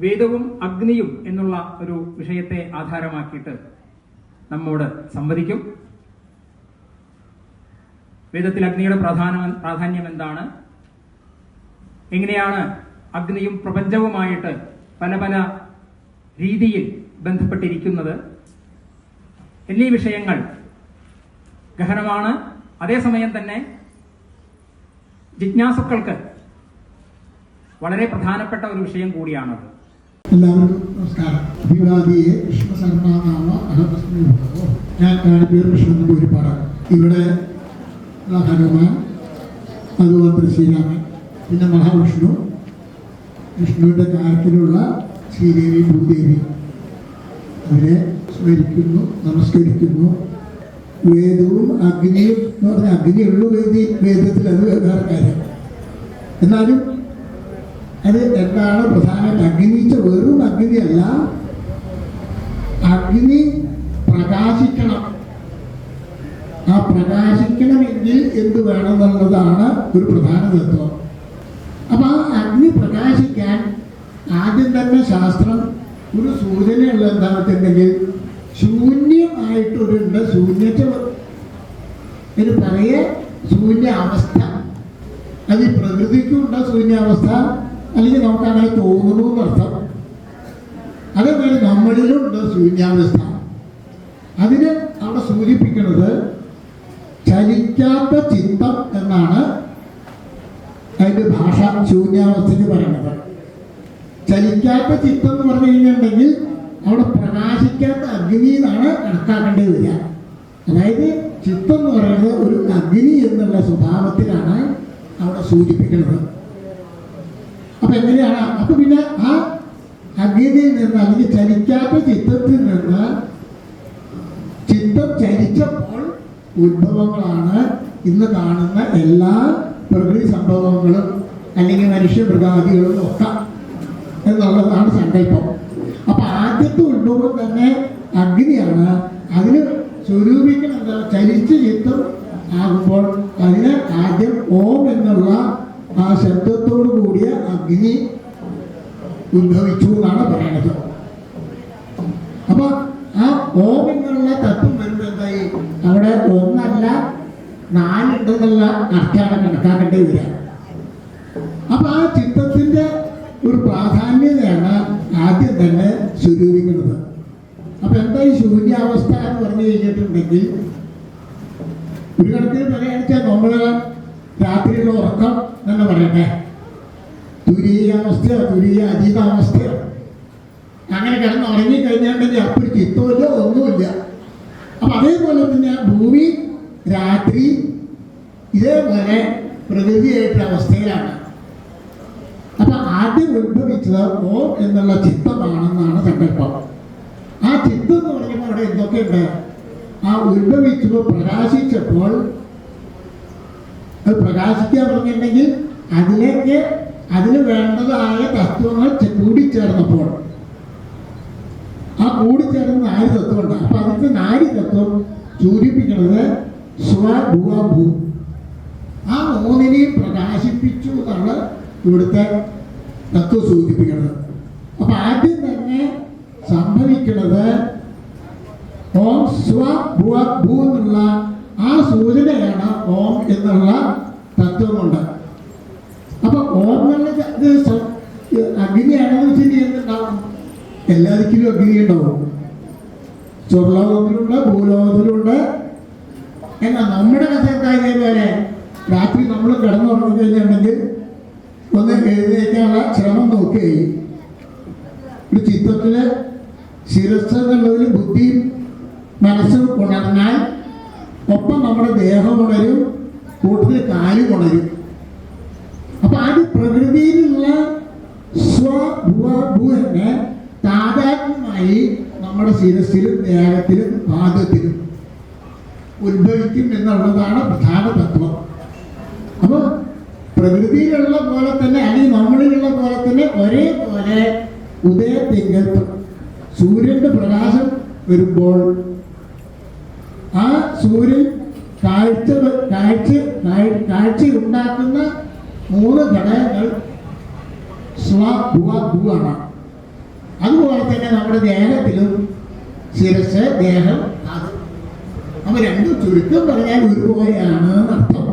വേദവും അഗ്നിയും എന്നുള്ള ഒരു വിഷയത്തെ ആധാരമാക്കിയിട്ട് നമ്മോട് സംവദിക്കും. വേദത്തിൽ അഗ്നിയുടെ പ്രധാന പ്രാധാന്യം എന്താണ്? എങ്ങനെയാണ് അഗ്നിയും പ്രപഞ്ചവുമായിട്ട് പല പല രീതിയിൽ ബന്ധപ്പെട്ടിരിക്കുന്നത്? എന്നീ വിഷയങ്ങൾ ഗഹനമാണ്. അതേസമയം തന്നെ ജിജ്ഞാസുക്കൾക്ക് വളരെ പ്രധാനപ്പെട്ട ഒരു വിഷയം കൂടിയാണത്. എല്ലാവർക്കും നമസ്കാരം. അഭിവാദിയെ കൃഷ്ണസർമാനാമ അഹമസ്മി ഞാൻ കാണിപ്പേർ പേര് ഒരു ഭൂരിപ്പാട് ഇവിടെ ഹനുമാൻ അതുപോലെ ശ്രീരാമൻ പിന്നെ മഹാവിഷ്ണു വിഷ്ണുവിന്റെ കാര്യത്തിലുള്ള ശ്രീദേവി ഭൂദേവി. അവരെ സ്മരിക്കുന്നു നമസ്കരിക്കുന്നു. വേദവും അഗ്നിയും എന്ന് പറഞ്ഞാൽ അഗ്നിയുള്ളൂ വേദി വേദത്തിൽ അത് വേറെ കാര്യം. എന്നാലും അത് എന്താണ് പ്രധാന? അഗ്നിച്ച വെറും അഗ്നിയല്ല. അഗ്നി പ്രകാശിക്കണം. ആ പ്രകാശിക്കണമെങ്കിൽ എന്ത് വേണമെന്നുള്ളതാണ് ഒരു പ്രധാന തത്വം. അപ്പൊ ആ അഗ്നി പ്രകാശിക്കാൻ ആദ്യം തന്നെ ശാസ്ത്രം ഒരു സൂചനയുള്ള എന്താണെന്നുണ്ടെങ്കിൽ ശൂന്യമായിട്ടൊരുണ്ട് ശൂന്യച്ച ഒരു പറയേ ശൂന്യാവസ്ഥ. അത് ഈ പ്രകൃതിക്കുണ്ട് ശൂന്യാവസ്ഥ. അല്ലെങ്കിൽ നമുക്ക് അങ്ങനെ തോന്നുന്നു എന്നർത്ഥം അതേപോലെ നമ്മളിലുണ്ട് ശൂന്യാവസ്ഥ. അതിന് അവിടെ സൂചിപ്പിക്കുന്നത് ചലിക്കാത്ത ചിത്തം എന്നാണ് അതിന്റെ ഭാഷ ശൂന്യാവസ്ഥയ്ക്ക് പറയുന്നത്. ചലിക്കാത്ത ചിത്തം എന്ന് പറഞ്ഞു കഴിഞ്ഞിട്ടുണ്ടെങ്കിൽ അവിടെ പ്രകാശിക്കാത്ത അഗ്നി എന്നാണ് കണക്കാക്കേണ്ടി വരിക. അതായത് ചിത്തം എന്ന് പറയുന്നത് ഒരു അഗ്നി എന്നുള്ള സ്വഭാവത്തിലാണ് അവിടെ സൂചിപ്പിക്കുന്നത്. അപ്പൊ എങ്ങനെയാണ്? അപ്പൊ പിന്നെ ആ അഗ്നിയിൽ നിന്ന് അല്ലെങ്കിൽ ചലിക്കാത്ത ചിത്തത്തിൽ നിന്ന് ചിത്തം ചലിച്ചപ്പോൾ ഉത്ഭവങ്ങളാണ് ഇന്ന് കാണുന്ന എല്ലാ പ്രകൃതി സംഭവങ്ങളും അല്ലെങ്കിൽ മനുഷ്യ മൃഗാദികളും ഒക്കെ എന്നുള്ളതാണ് സങ്കല്പം. അപ്പൊ ആദ്യത്തെ ഉത്ഭവം തന്നെ അഗ്നിയാണ്. അതിന് സ്വരൂപിക്കണം എന്താ? ചലിച്ച ചിത്തം ആകുമ്പോൾ അതിന് ആദ്യം ഓം എന്നുള്ള ആ ശബ്ദത്തോടു കൂടിയ അഗ്നി ഉദ്ഭവിച്ചു എന്നാണ് പറയുന്നത് അപ്പൊ ആ ഓം എന്നുള്ള തത്വം വരുമ്പോൾ എന്തായി? അവിടെ ഒന്നല്ല നാലുണ്ടെന്നുള്ള അർത്ഥമാണ് കണക്കാക്കേണ്ടി വരിക. അപ്പൊ ആ ചിത്രത്തിന്റെ ഒരു പ്രാധാന്യതയാണ് ആദ്യം തന്നെ സ്വരൂപിക്കുന്നത്. അപ്പൊ എന്താ ഈ ശൂന്യാവസ്ഥ എന്ന് പറഞ്ഞു കഴിഞ്ഞിട്ടുണ്ടെങ്കിൽ ഒരു കണക്കിന് പറയുകയാണെച്ചാൽ നമ്മൾ രാത്രിയുള്ള ഉറക്കം എന്ന് പറയട്ടെ തുരീയാവസ്ഥയോ തുരീയ അജീതാവസ്ഥയോ അങ്ങനെ കിടന്ന് ഉറങ്ങി കഴിഞ്ഞിട്ടുണ്ടെങ്കിൽ അപ്പോൾ ചിത്തമില്ല ഒന്നുമില്ല. അപ്പൊ അതേപോലെ തന്നെ ഭൂമി രാത്രി ഇതേപോലെ പ്രകൃതിയായിട്ടുള്ള അവസ്ഥയിലാണ്. അപ്പൊ ആദ്യം ഉത്ഭവിച്ചത് ഓം എന്നുള്ള ചിത്തമാണെന്നാണ് സങ്കല്പം. ആ ചിത്തം എന്ന് പറയുമ്പോൾ അവിടെ എന്തൊക്കെയുണ്ട്? ആ ഉത്ഭവിച്ചപ്പോൾ പ്രകാശിച്ചപ്പോൾ അത് പ്രകാശിക്കാൻ പറഞ്ഞിട്ടുണ്ടെങ്കിൽ അതിലേക്ക് അതിന് വേണ്ടതായ തത്വങ്ങൾ കൂടിച്ചേർന്നപ്പോൾ. ആ കൂടിച്ചേർന്ന നാല് തത്വമുണ്ട്? അപ്പൊ അതിന്റെ നാല് തത്വം സൂചിപ്പിക്കുന്നത് സ്വഭൂ ആ മൂന്നിനെയും പ്രകാശിപ്പിച്ചു എന്നാണ് ഇവിടുത്തെ തത്വം സൂചിപ്പിക്കുന്നത്. അപ്പൊ ആദ്യം തന്നെ സംഭവിക്കുന്നത് ഓം സ്വ ഭൂ എന്നുള്ള ആ സൂചനയാണ് ഓം എന്നുള്ള തത്വമുണ്ട്. അപ്പൊ ഓം എന്ന ച- ഇത് സ്വ- ഇത് അഗ്നിയാണെന്ന് വെച്ചിട്ടുണ്ടാവും എന്തുണ്ടാവും എല്ലാ ദിക്കിലും അഗ്നി ഉണ്ടാവും. സ്വർലോകത്തിലുണ്ട് ഭൂലോകത്തിലുണ്ട്. എന്നാൽ നമ്മുടെ കഥ എന്തായാലും വരെ രാത്രി നമ്മൾ കിടന്നുറങ്ങി കഴിഞ്ഞിട്ടുണ്ടെങ്കിൽ ഒന്ന് എഴുന്നേക്കാനുള്ള ശ്രമം നോക്കുകയായി. ഒരു ചിത്രത്തിൽ ശിരസ് എന്നുള്ളതിൽ ബുദ്ധിയും മനസ്സും ഉണർന്നാൽ ഒപ്പം നമ്മുടെ ദേഹം ഉണരും കൂട്ടത്തിൽ കാലും ഉണരും. അപ്പൊ അത് പ്രകൃതിയിലുള്ള സ്വ ഭുവ ഭൂ തന്നെ താതാത്മ്യമായി നമ്മുടെ ശിരസിലും ദേഹത്തിലും പാദത്തിലും ഉത്ഭവിക്കും എന്നുള്ളതാണ് പ്രധാന തത്വം. അപ്പൊ പ്രകൃതിയിലുള്ള പോലെ തന്നെ അല്ലെങ്കിൽ നമ്മളിലുള്ള പോലെ തന്നെ ഒരേപോലെ ഉദയത്തിങ്കൽ സൂര്യന്റെ പ്രകാശം വരുമ്പോൾ ആ സൂര്യൻ കാഴ്ച കാഴ്ച കാഴ്ച കാഴ്ചയുണ്ടാക്കുന്ന മൂന്ന് ഘടകങ്ങൾ സ്വ അതുപോലെ തന്നെ നമ്മുടെ ദേഹത്തിലും ശിരസ് ദേഹം അത്. അപ്പൊ രണ്ടും ചുരുക്കം പറഞ്ഞാൽ ഒരുപോലെയാണ് അർത്ഥം.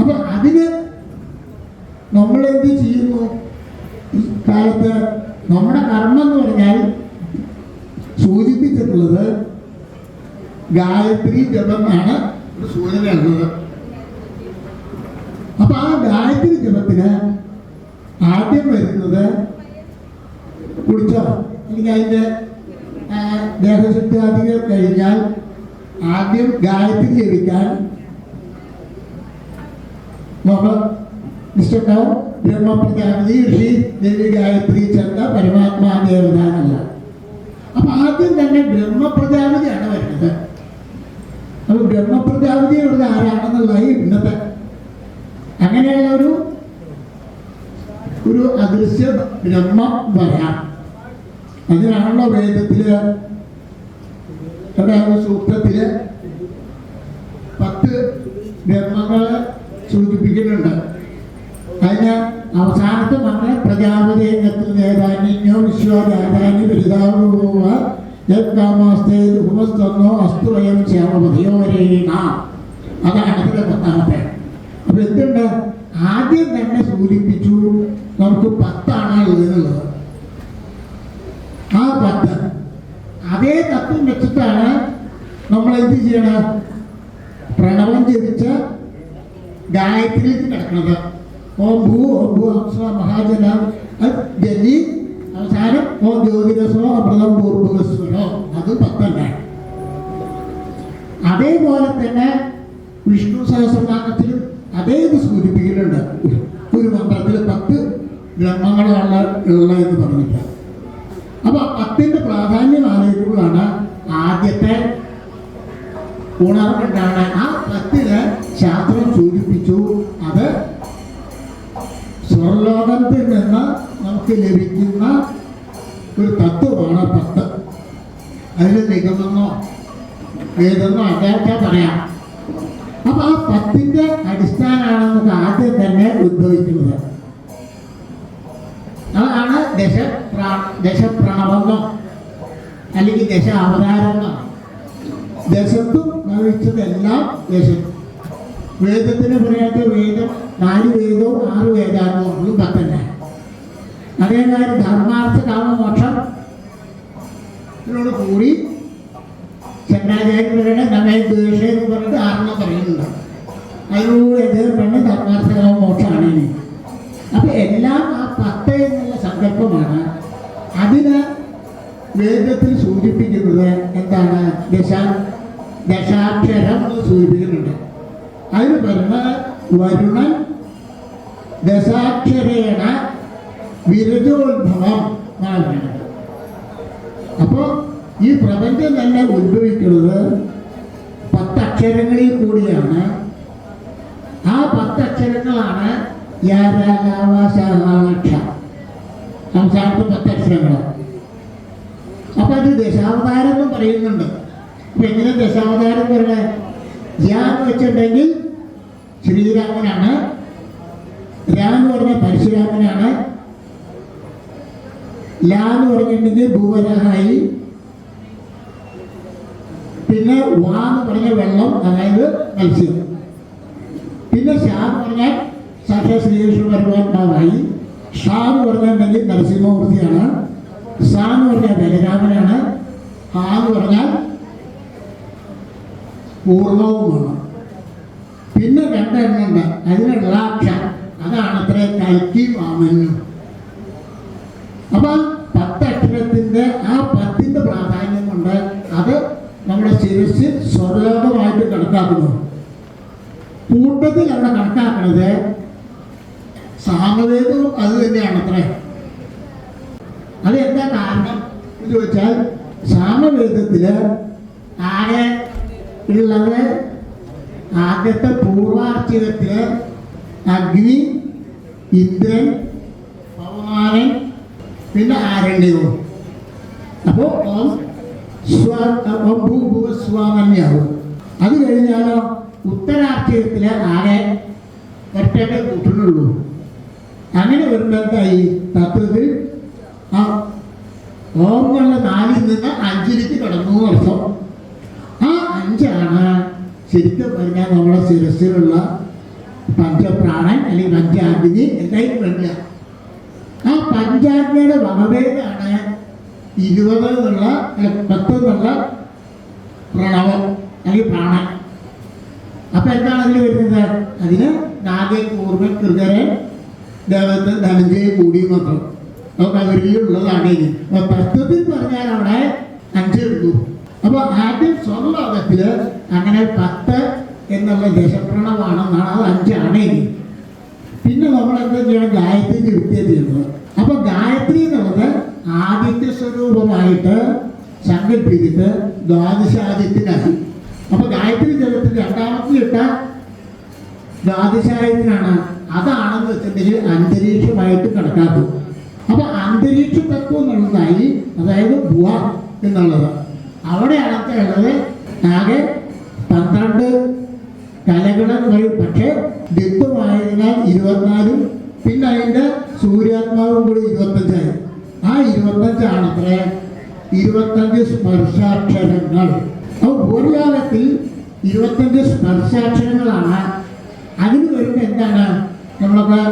അപ്പൊ അതിന് നമ്മൾ എന്ത് ചെയ്യുന്നു? ഈ കാലത്ത് നമ്മുടെ കർമ്മം എന്ന് പറഞ്ഞാൽ സൂചിപ്പിച്ചിട്ടുള്ളത് ഗായത്രി ജപം എന്നാണ് ഒരു സൂചനയുള്ളത് അപ്പൊ ആ ഗായത്രി ജപത്തിന് ആദ്യം വരുന്നത് കുളിച്ചോ അല്ലെങ്കിൽ അതിന്റെ ദേഹശുദ്ധാദികൾ കഴിഞ്ഞാൽ ആദ്യം ഗായത്രി ജപിക്കാൻ നമ്മൾ ബ്രഹ്മപ്രജാപതി ഋഷി ദേവി ഗായത്രി ചന്ദ പരമാത്മാ ദേവതാനല്ല അപ്പൊ ആദ്യം തന്നെ ബ്രഹ്മപ്രജാപതിയാണ് വരുന്നത്. അപ്പൊ ബ്രഹ്മപ്രജാപതിയുടെ ആരാണെന്നുള്ളതായി ആരാണെന്നുള്ളത് ഇന്നത്തെ. അങ്ങനെയുള്ള ഒരു ഒരു അദൃശ്യ ബ്രഹ്മം വരാം. അതിനാണല്ലോ വേദത്തിൽ സൂത്രത്തിൽ പത്ത് ബ്രഹ്മങ്ങളെ സൂചിപ്പിക്കുന്നുണ്ട്. അതിന് അവസാനത്തെ മകളെ പ്രജാപതി രംഗത്തിൽ നേതാനിഞ്ഞോ വിശ്വ രാജാനി ബലിതാവുക യത്കാമാസ്തേ ഉപസ്തന്നോ അസ്തു വയം ശ്യാമപതിയോരേണ അതാണ് അതിലെ പത്താമത്തെ. അപ്പൊ എന്തുണ്ട്? ആദ്യം തന്നെ സൂചിപ്പിച്ചു നമുക്ക് പത്താണ് ഉള്ളത് ആ പത്ത്. അതേ തത്വം വെച്ചിട്ടാണ് നമ്മൾ എന്ത് ചെയ്യണം പ്രണവം ജപിച്ച ഗായത്രിയിലേക്ക് കിടക്കുന്നത് ഓം ഭൂ ഓം ഭൂ അംസ മഹാജന ജലി അവസാനം ഓം ജ്യോതിരസോ അമൃതം പൂർവസ്വരോ അത് പത്തല്ല അതേപോലെ തന്നെ വിഷ്ണു സഹസ്രനാമത്തിലും അതേ ഇത് സൂചിപ്പിക്കുന്നുണ്ട്. ഒരു മന്ത്രത്തിൽ പത്ത് ബ്രഹ്മങ്ങളാണ് ഉള്ള എന്ന് പറഞ്ഞിട്ട് അപ്പൊ പത്തിന്റെ പ്രാധാന്യം ആലോചിക്കുമ്പോഴാണ് ആദ്യത്തെ ഉണർവുണ്ടാണ്. ആ പത്തിൽ ശാസ്ത്രം സൂചിപ്പിച്ചു അത് സ്വർലോകത്തിൽ നിന്ന് നമുക്ക് ലഭിക്കുന്ന ഒരു തത്വമാണ് പത്ത്. അതിൽ നിഗമെന്നോ വേദമെന്നോ അതൊക്കെ പറയാം. അപ്പൊ ആ പത്തിന്റെ അടിസ്ഥാനമാണ് ആദ്യം തന്നെ ഉദ്ഭവിക്കുന്നത്. അതാണ് ദശ ദശപ്രണവെന്നോ അല്ലെങ്കിൽ ദശ അവതാരമെന്നോ ദശത്തും ഭവിച്ചതെല്ലാം ദശം. വേദത്തിന് പറയാത്ത വേദം നാല് വേദവും ആറ് വേദാണോ ഒന്നും പത്തന്നെ. അതേമാതിരി ധർമാർത്ഥ കാമമോക്ഷം ഇതിനോട് കൂടി ചങ്ങനാചാര്യരുടെ നമ്മെ ദ്വേഷ എന്ന് പറഞ്ഞിട്ട് ആറെണ്ണം പറയുന്നുണ്ട്. അതിനോട് എതിർ പറഞ്ഞ് മോക്ഷമാണ് ഇനി. അപ്പൊ എല്ലാം ആ പത്ത് എന്നുള്ള സങ്കല്പമാണ്. അതിന് വേദത്തിൽ സൂചിപ്പിക്കുന്നത് എന്താണ്? ദശ ദശാക്ഷരം എന്ന് സൂചിപ്പിക്കുന്നുണ്ട്. അതിന് പറഞ്ഞ വരുണൻ ദശാക്ഷരേണ വിരജോത്ഭവം എന്നാണ് പറയുന്നത്. അപ്പോൾ ഈ പ്രപഞ്ചം തന്നെ ഉത്ഭവിക്കുന്നത് പത്തക്ഷരങ്ങളിൽ കൂടിയാണ്. ആ പത്തക്ഷരങ്ങളാണ് യാരാലാവാശാക്ഷ അവസാനത്തെ പത്തക്ഷരങ്ങൾ അപ്പൊ അത് ദശാവതാരം എന്നും പറയുന്നുണ്ട്. അപ്പൊ എങ്ങനെ ദശാവതാരം പറയണേ യാ എന്ന് വെച്ചിട്ടുണ്ടെങ്കിൽ ശ്രീരാമനാണ്. രാമെന്ന് പറഞ്ഞ പരശുരാമനാണ്. ലാ എന്ന് പറഞ്ഞിട്ടുണ്ടെങ്കിൽ ഭൂവരായി പിന്നെ വാ എന്ന് പറഞ്ഞ വെള്ളം അതായത് മത്സ്യം. പിന്നെ ഷാ എന്ന് പറഞ്ഞാൽ സാക്ഷാ ശ്രീകൃഷ്ണ പരമാത്മാവായി ഷാ എന്ന് പറഞ്ഞിട്ടുണ്ടെങ്കിൽ നരസിംഹമൂർത്തിയാണ്. സാ എന്ന് പറഞ്ഞാൽ ബലരാമനാണ്. ആ എന്ന് പറഞ്ഞാൽ പൂർണവുമാണ് പിന്നെ രണ്ടെണ്ണുണ്ട് അതിനുള്ള അക്ഷരം അതാണ് അത്രയും കൽക്കി വാമനും അപ്പൊ നമ്മുടെ ശിരസ് സ്വർലോകമായിട്ട് കണക്കാക്കുന്നു. കൂട്ടത്തിൽ അവിടെ കണക്കാക്കുന്നത് സാമവേദവും അത് തന്നെയാണ് അത്രേ അത് എന്താ കാരണം എന്ന് ചോദിച്ചാൽ സാമവേദത്തിൽ ആകെ ഉള്ളത് ആദ്യത്തെ പൂർവാർച്ചികത്തിൽ അഗ്നി ഇന്ദ്രൻ പവമാനൻ പിന്നെ ആരണ്യവും. അപ്പോൾ സ്വ അത് കഴിഞ്ഞാലോ ഉത്തരാർച്ചകത്തിൽ ആകെ ഒറ്റയ്ക്ക് കൂട്ടുന്നുള്ളൂ. അങ്ങനെ വരുമ്പോൾ എന്തായി തത്വത്തിൽ ആ ഓർമ്മയുള്ള നാലിൽ നിന്ന് അഞ്ചിലേക്ക് കടന്നു അർത്ഥം. ആ അഞ്ചാണ് ശരിക്കും പറഞ്ഞാൽ നമ്മുടെ ശിരസിലുള്ള പഞ്ചപ്രാണൻ അല്ലെങ്കിൽ പഞ്ചാഗ്നി എല്ലാവരും വേണ്ട. ആ പഞ്ചാഗ്നിയുടെ വകഭേദാണ് ഇരുപത് എന്നുള്ള പത്ത് എന്നുള്ള പ്രണവം അല്ലെങ്കിൽ പ്രാണൻ. അപ്പൊ എന്താണ് അതിൽ വരുന്നത്? അതിന് നാഗൻ കൂർമ്മ കൃതരൻ ദേവത്തെ ധനഞ്ജയ കൂടി മാത്രം. നമുക്ക് അവരിലുള്ളതാണ് ഇനി. അപ്പൊ തത്വത്തിൽ പറഞ്ഞാൽ അവിടെ അഞ്ചേ ഉള്ളൂ. അപ്പൊ ആദ്യം സ്വർണലോകത്തിൽ അങ്ങനെ പത്ത് എന്നുള്ള ദശപ്രണമാണെന്നാണ് അത് അഞ്ചാണ് ഇനി. പിന്നെ നമ്മൾ എന്താ ചെയ്യണം? ഗായത്രിക്ക് വിദ്യ ചെയ്യുന്നത്. അപ്പൊ ഗായത്രി ആദിത്യ സ്വരൂപമായിട്ട് സങ്കല്പിച്ചിട്ട് ദ്വാദശാദിത്യനാണ് അപ്പൊ ഗായത്രി ജലത്തിൽ രണ്ടാമത്തെ ഇട്ട ദ്വാദശായത്തിനാണ്. അതാണെന്ന് വെച്ചിട്ടുണ്ടെങ്കിൽ അന്തരീക്ഷമായിട്ട് കണക്കാക്കും. അപ്പൊ അന്തരീക്ഷ തത്വം എന്നുള്ളതായി അതായത് ഭുവ എന്നുള്ളത്. അവിടെയാണ് ഉള്ളത് ആകെ പന്ത്രണ്ട് കലകളെന്ന് പറയും പക്ഷേ ദിത്വമായതിനാൽ ഇരുപത്തിനാലും പിന്നെ അതിന്റെ സൂര്യാത്മാവും കൂടി ഇരുപത്തഞ്ചായി. ആ ഇരുപത്തഞ്ചാണ് അത്ര ഇരുപത്തഞ്ച് സ്പർശാക്ഷരങ്ങൾ. അപ്പോൾ ഭൂരിഭാഗത്തിൽ ഇരുപത്തഞ്ച് സ്പർശാക്ഷരങ്ങളാണ്. അതിന് വരുമ്പോൾ എന്താണ്? നമ്മളൊക്കെ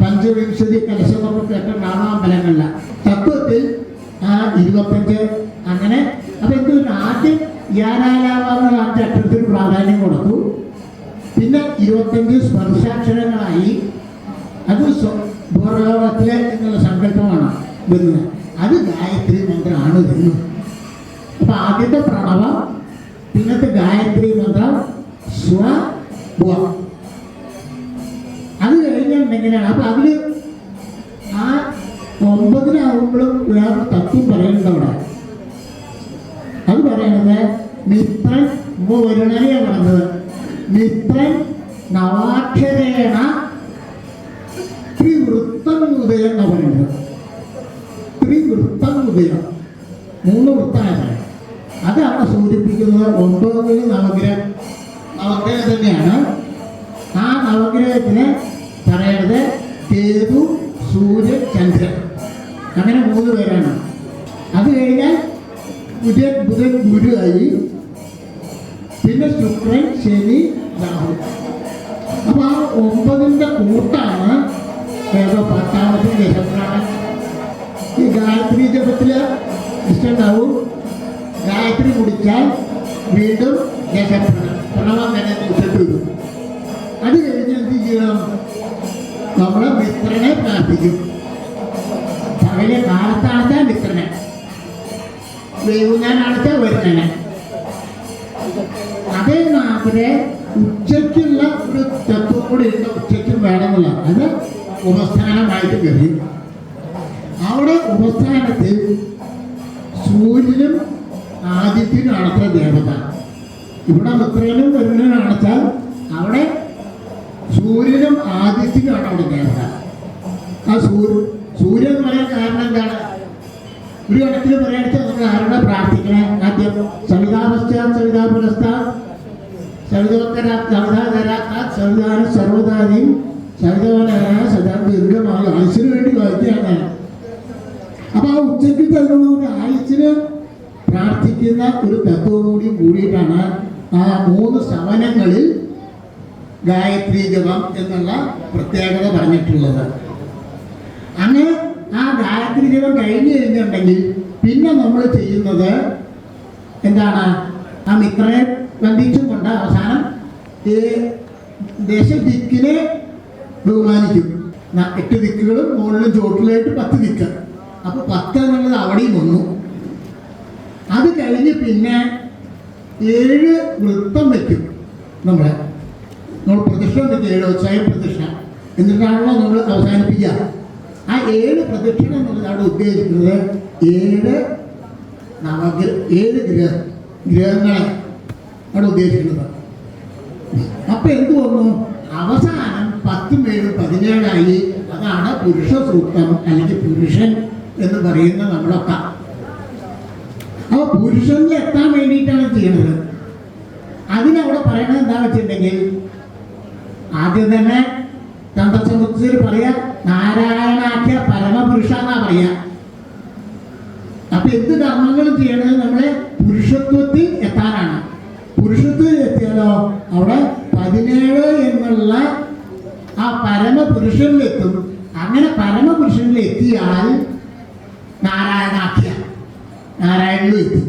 പഞ്ചവിംശതി കലശമൊക്കെ കേട്ട നാമാമ്പലങ്ങളില തത്വത്തിൽ ആ ഇരുപത്തഞ്ച് അങ്ങനെ. അപ്പം എന്തുകൊണ്ട് ആദ്യം യാനാലാവാന്നുള്ള അഞ്ച് അക്ഷരത്തിന് പ്രാധാന്യം കൊടുത്തു. പിന്നെ ഇരുപത്തഞ്ച് സ്പർശാക്ഷരങ്ങളായി. അത് ഭൂലോകത്തിലെ എന്നുള്ള സങ്കല്പമാണ്. വരുന്നത് അത് ഗായത്രി മന്ത്രമാണ് വരുന്നത് അപ്പൊ ആദ്യത്തെ പ്രണവം പിന്നത്തെ ഗായത്രി മന്ത്രം സ്വ ഭുവ. അത് കഴിഞ്ഞാൽ എങ്ങനെയാണ്? അപ്പൊ അതിൽ ആ ഒമ്പതിനാവുമ്പോഴും വേറെ തത്വം പറയുന്നുണ്ട് അവിടെ. അത് പറയണത് മിത്രൻ വരുണനെയാണ് പറഞ്ഞത് മിത്രൻ നവാക്ഷരേണ ത്രിവൃത്തം ഉദയം എന്നാണ് പറയുന്നത്. ത്രിവൃത്തം ഉദയം മൂന്ന് വൃത്തങ്ങളാണ് അതാണ് സൂചിപ്പിക്കുന്നത് ഒമ്പതിൽ നവഗ്രഹം നവഗ്രഹം തന്നെയാണ്. ആ നവഗ്രഹത്തിന് പറയണത് കേതു സൂര്യൻ ചന്ദ്രൻ. അങ്ങനെ മൂന്ന് പേരാണ്. അത് കഴിഞ്ഞാൽ ബുധൻ ബുധൻ ഗുരു ആയി. പിന്നെ ശുക്രൻ ശനി രാഹു. അപ്പൊ ആ ഒമ്പതിന്റെ കൂട്ടാണ് ഏതോ പത്താമത്തെ ദശപ്രാണൻ ഈ ഗായത്രി ജപത്തിൽ ഇഷ്ടമുണ്ടാവും. ഗായത്രി കുടിച്ചാൽ വീണ്ടും ദശപ്രണം അത് കഴിഞ്ഞ് എന്ത് ചെയ്യണം? നമ്മളെ മിത്രനെ പ്രാർത്ഥിക്കും. പകലെ കാലത്താണെച്ചാൽ മിത്രനെ. വൈകുന്നേരമാണെച്ചാൽ വരുന്നനെ അതേ നാട്ടിലെ ഉച്ചയ്ക്കുള്ള ഒരു തത്വം കൂടി ഉണ്ട്. ഉച്ചയ്ക്കും വേണമെന്നുള്ള അത് ഉപസ്ഥാനമായിട്ട് കയറി. അവിടെ ഉപസ്ഥാനത്തിൽ സൂര്യനും ആദിത്യനും അത്ര ദേവത. ഇവിടെ ഉത്രനും വരുന്നതിനും അണച്ചാൽ അവിടെ സൂര്യനും ആദിത്യനുമാണ് അവിടെ ദേവത. ആ സൂര്യ സൂര്യൻ എന്ന് പറയാൻ കാരണം എന്താണ്? ഒരു കണക്കിൽ പറയാണെന്ന് നമ്മൾ ആരുടെ പ്രാർത്ഥിക്കണേ. ആദ്യം സവിതാവസ്ഥ സവിതാ പുരസ്താ സവിതോത്തര സവിതാതരാത്ത സവിതാന സർവതാനും സവിതവനായ സദാ ദീർഘമായ ആയുസിന് വേണ്ടി വായിക്കുകയാണ്. അപ്പൊ ആ ഉച്ചയ്ക്ക് തരുന്നതുകൊണ്ട് ആയുസിന് പ്രാർത്ഥിക്കുന്ന ഒരു തത്വം കൂടി കൂടിയിട്ടാണ് ആ മൂന്ന് ശവനങ്ങളിൽ ഗായത്രി ജപം എന്നുള്ള പ്രത്യേകത പറഞ്ഞിട്ടുള്ളത്. അങ്ങനെ ആ ഗായത്രി ജപം കഴിഞ്ഞു കഴിഞ്ഞിട്ടുണ്ടെങ്കിൽ പിന്നെ നമ്മൾ ചെയ്യുന്നത് എന്താണ്? ആ മിത്രനെ ബന്ധിച്ചുകൊണ്ട് അവസാനം ഈ ദേശദിക്കിനെ ബഹുമാനിക്കും. എട്ട് ദിക്കുകളും മുകളിലും ചോട്ടിലായിട്ട് പത്ത് ദിക്ക്. അപ്പൊ പത്ത് എന്നുള്ളത് അവിടെയും വന്നു. അത് കഴിഞ്ഞ് പിന്നെ ഏഴ് വൃത്തം വെക്കും നമ്മളെ. നമ്മൾ പ്രദക്ഷിണം വെക്കും ഏഴ് സ്വയം പ്രതിഷ്ഠ. എന്നിട്ടാണല്ലോ നമ്മൾ അവസാനിപ്പിക്കുക. ആ ഏഴ് പ്രദക്ഷിണം എന്നുള്ളത് അവിടെ ഉദ്ദേശിക്കുന്നത് ഏഴ് നവഗ്ര ഏഴ് ഗ്രഹ ഗ്രഹങ്ങളെ അവിടെ ഉദ്ദേശിക്കുന്നത്. അപ്പൊ എന്ത് വന്നു? അവസാനം പത്തും ഏഴും പതിനേഴായി. അതാണ് പുരുഷ സൂക്തം അല്ലെങ്കിൽ പുരുഷൻ എന്ന് പറയുന്ന നമ്മളൊക്കെ അപ്പൊ. പുരുഷനിൽ എത്താൻ വേണ്ടിയിട്ടാണ് ചെയ്യുന്നത്. അതിനവിടെ പറയണത് എന്താ വെച്ചിട്ടുണ്ടെങ്കിൽ ആദ്യം തന്നെ തന്തസമുദ്രത്തിൽ പറയാ നാരായണാഖ്യ പരമപുരുഷ എന്നാ പറയാ. അപ്പൊ എന്ത് കർമ്മങ്ങളും ചെയ്യണത് നമ്മളെ പുരുഷത്വത്തിൽ എത്താനാണ്. പുരുഷത്വത്തിൽ എത്തിയാലോ? അവിടെ പതിനേഴ് എന്നുള്ള ആ പരമപുരുഷനിലെത്തും. അങ്ങനെ പരമപുരുഷനിൽ എത്തിയാൽ നാരായണാഖ്യ നാരായണനിലും എത്തി.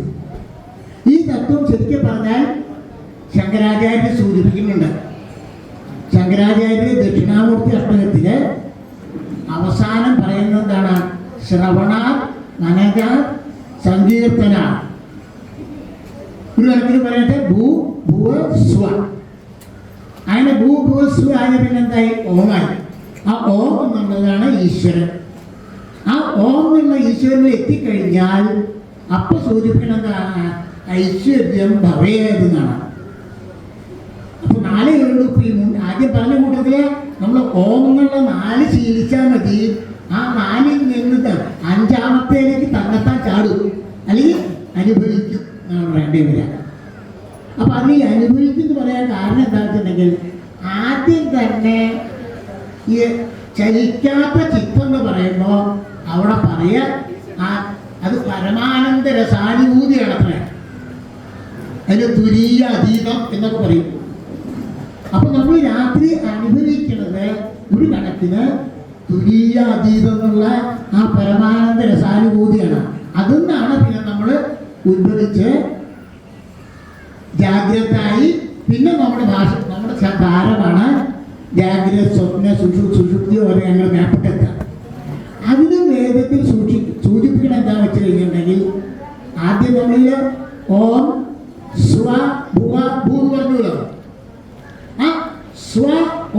ഈ തത്വം ശരിക്കും പറഞ്ഞാൽ ശങ്കരാചാര്യ സൂചിപ്പിക്കുന്നുണ്ട്. ശങ്കരാചാര്യ ദക്ഷിണാമൂർത്തി അഷ്ടകത്തിൽ അവസാനം പറയുന്നത് എന്താണ്? ശ്രവണ നനക സങ്കീർത്തന. ഒരു കണക്കിന് പറയട്ടെ ഭൂ ഭുവ സ്വ. അങ്ങനെ ഭൂ ഭുവ സ്വ ആയ പിന്നെന്തായി ഓമായി ആ ഓം എന്നുള്ളതാണ് ഈശ്വരൻ. ആ ഓം എന്നുള്ള ഈശ്വരനിൽ എത്തിക്കഴിഞ്ഞാൽ അപ്പൊ സൂചിപ്പിക്കുന്നത് ഐശ്വര്യം ഭവയായിരുന്നാണ് അപ്പൊ നാലേ ഉള്ളൂ ആദ്യം പറഞ്ഞ കൂട്ടത്തിൽ നമ്മൾ ഓം എന്നുള്ള നാല് ശീലിച്ചാൽ മതി. ആ നാലിൽ നിന്ന് അഞ്ചാമത്തേക്ക് തന്നെത്താൻ ചാടും. അല്ലെങ്കിൽ അനുഭവിക്കും വേണ്ടി വരിക. അപ്പൊ അത് അനുഭവിക്കും എന്ന് പറയാൻ കാരണം എന്താ വെച്ചിട്ടുണ്ടെങ്കിൽ ആദ്യം തന്നെ ഈ ചലിക്കാത്ത ചിത്തം എന്ന് പറയുമ്പോൾ അവിടെ പറയ അത് പരമാനന്ദ രസാനുഭൂതിയാണ് അത്ര. അതിന് തുരീയ അതീതം എന്നൊക്കെ പറയും. അപ്പൊ നമ്മൾ രാത്രി അനുഭവിക്കുന്നത് ഒരു കണക്കിന് തുരീയ അതീതം എന്നുള്ള ആ പരമാനന്ദ രസാനുഭൂതിയാണ് അതിന്നാണ് പിന്നെ നമ്മൾ ഉത്ഭവിച്ച് ജാഗ്രതായി പിന്നെ നമ്മുടെ ഭാഷ നമ്മുടെ ഭാരമാണ് ജാഗ്രത സ്വപ്ന സുഷു സുഷുപ്തി വരെ ഞങ്ങൾ മേപ്പെട്ടെത്തുക വേദത്തിൽ സൂക്ഷി സൂചിപ്പിക്കണം എന്താ വെച്ച് കഴിഞ്ഞിട്ടുണ്ടെങ്കിൽ ആദ്യം നമ്മളിൽ ഓം സ്വ ഭുവ ഭൂ പറഞ്ഞല്ലോ. ആ സ്വ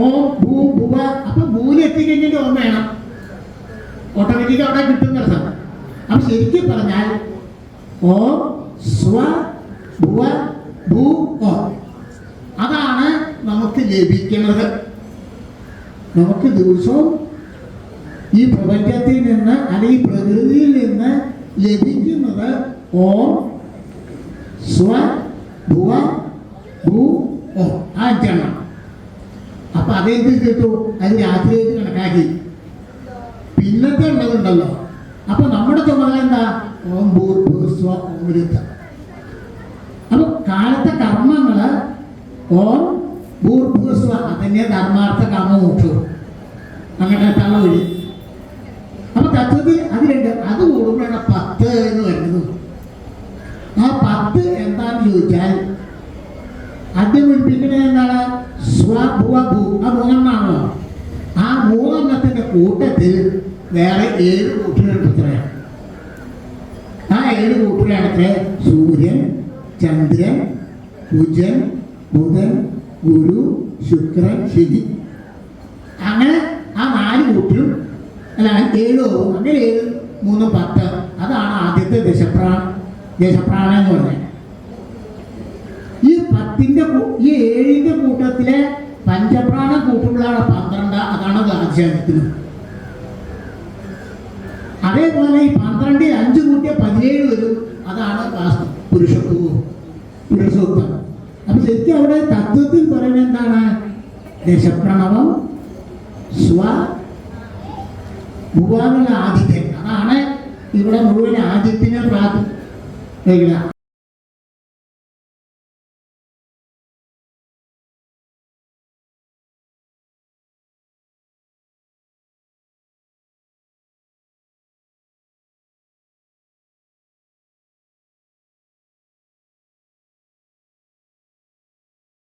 ഓം ഭൂ ഭുവ അപ്പൊ ഭൂവിൽ എത്തിക്കഴിഞ്ഞിട്ട് ഓം വേണം. ഓട്ടോമാറ്റിക് അവിടെ കിട്ടുന്ന അർത്ഥം അപ്പൊ ശരിക്കും പറഞ്ഞാൽ ഓം സ്വ ഭുവ ഭൂ ഓം. അതാണ് നമുക്ക് ലഭിക്കുന്നത്. നമുക്ക് ദിവസവും ഈ പ്രപഞ്ചത്തിൽ നിന്ന് അല്ലെങ്കിൽ പ്രകൃതിയിൽ നിന്ന് ലഭിക്കുന്നത് ഓ സ്വ ഭുവ ഭൂ ഓ ആണ് അപ്പൊ അതെന്ത് കിട്ടു? അത് രാത്രിയിലേക്ക് കണക്കാക്കി. പിന്നത്തെ ഉള്ളതുണ്ടല്ലോ അപ്പൊ നമ്മുടെ ചുമതല എന്താ? ഓം ഭൂർഭുസ്വ ഓമൃത അപ്പൊ കാലത്തെ കർമ്മങ്ങൾ ഓം ഭൂർഭൂസ്വ അതന്നെ ധർമാർത്ഥ കർമ്മം മുട്ടു അങ്ങനെ തള്ള വഴി അത് രണ്ട് അത് കൂടുമ്പോഴാണ് പത്ത് എന്ന് വരുന്നത്. ആ പത്ത് എന്താന്ന് ചോദിച്ചാൽ ആദ്യം വിളിപ്പിക്കുന്നത് എന്താണ്? സ്വഭു ആ മൂന്നെണ്ണാണോ ആ മൂന്നെണ്ണത്തിന്റെ കൂട്ടത്തിൽ വേറെ ഏഴ് കൂട്ടുകൾ ആ ഏഴ് കൂട്ടുകാരത്ര സൂര്യൻ ചന്ദ്രൻ കുജൻ ബുധൻ ഗുരു ശുക്രൻ ശനി. അങ്ങനെ ആ നാല് കൂട്ടിലും അല്ല ഏഴോ അങ്ങനെ ഏഴ് മൂന്ന് പത്ത്. അതാണ് ആദ്യത്തെ ദശപ്രാണ ദശപ്രാണ എന്ന് പറഞ്ഞത്. ഈ പത്തിന്റെ ഈ ഏഴിന്റെ കൂട്ടത്തിലെ പഞ്ചപ്രാണം കൂട്ടുമ്പോഴാണ് പന്ത്രണ്ട് അതാണ് ആധ്യാത്മത്തിന് അതേപോലെ ഈ പന്ത്രണ്ടിൽ അഞ്ച് കൂട്ടിയ പതിനേഴ് വരും. അതാണ് പുരുഷത്വവും. പുരുഷത്വം. അപ്പൊ ശരിക്കും അവിടെ തത്വത്തിൽ പറയുന്നത് എന്താണ്? ദശപ്രണവം സ്വ ഭുവാനുള്ള ആദ്യത്തെ അതാണ് ഇവിടെ മുഴുവൻ ആദിത്യനെ പ്രാർത്ഥന